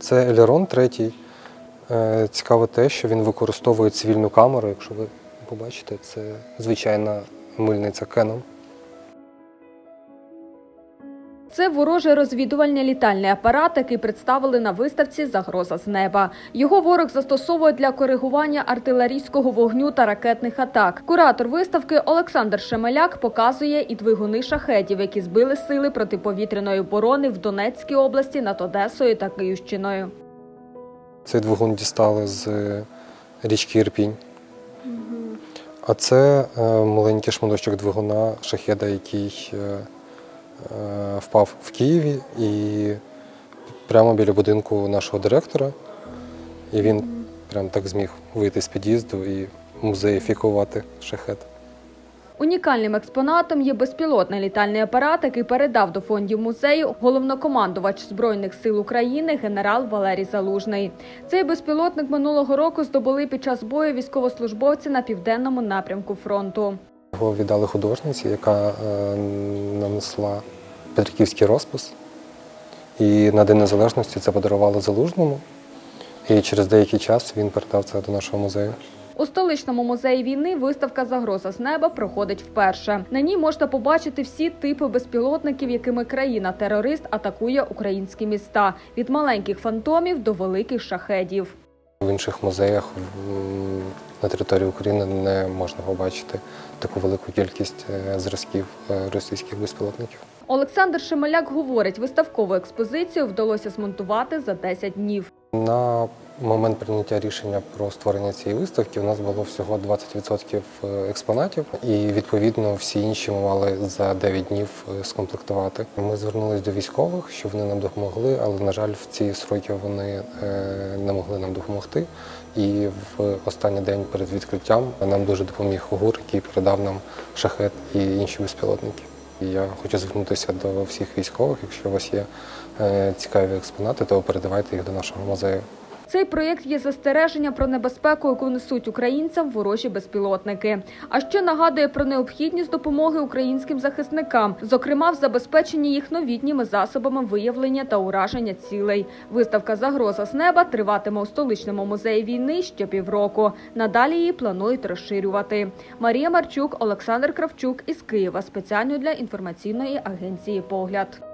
Це Елерон третій. Е, Цікаво те, що він використовує цивільну камеру. Якщо ви побачите, це звичайна мильниця Canon. Це ворожий розвідувальний літальний апарат, який представили на виставці Загроза з неба. Його ворог застосовує для коригування артилерійського вогню та ракетних атак. Куратор виставки Олександр Шемеляк показує і двигуни шахетів, які збили сили протиповітряної оборони в Донецькій області над Одесою та Київщиною. Цей двигун дістали з річки Ірпінь. А це е, маленький шматочок двигуна шахеда, який е, е, впав в Києві і прямо біля будинку нашого директора. І він прям так зміг вийти з під'їзду і музеїфікувати шахет. Унікальним експонатом є безпілотний літальний апарат, який передав до фондів музею головнокомандувач збройних сил України генерал Валерій Залужний. Цей безпілотник минулого року здобули під час бою військовослужбовці на південному напрямку фронту. Його віддали художниці, яка е, нанесла Петриківський розпис. І на День Незалежності це подарували залужному. І через деякий час він передав це до нашого музею. У столичному музеї війни виставка Загроза з неба проходить вперше. На ній можна побачити всі типи безпілотників, якими країна-терорист атакує українські міста від маленьких фантомів до великих шахедів. В інших музеях на території України не можна побачити таку велику кількість е, зразків е, російських безпілотників. Олександр Шемеляк говорить, виставкову експозицію вдалося змонтувати за 10 днів. На момент прийняття рішення про створення цієї виставки у нас було всього 20% експонатів, і відповідно всі інші ми мали за 9 днів е, скомплектувати. Ми звернулись до військових, щоб вони нам допомогли, але на жаль, в ці сроки вони е, не могли нам допомогти. І в останній день перед відкриттям нам дуже допоміг ГУР, який передав нам шахет і інші безпілотники. І я хочу звернутися до всіх військових. Якщо у вас є е, цікаві експонати, то передавайте їх до нашого музею. Цей проєкт є застереження про небезпеку, яку несуть українцям ворожі безпілотники. А ще нагадує про необхідність допомоги українським захисникам, зокрема в забезпеченні їх новітніми засобами виявлення та ураження цілей. Виставка Загроза з неба триватиме у столичному музеї війни ще півроку. Надалі її планують розширювати. Марія Марчук, Олександр Кравчук із Києва спеціально для інформаційної агенції Погляд.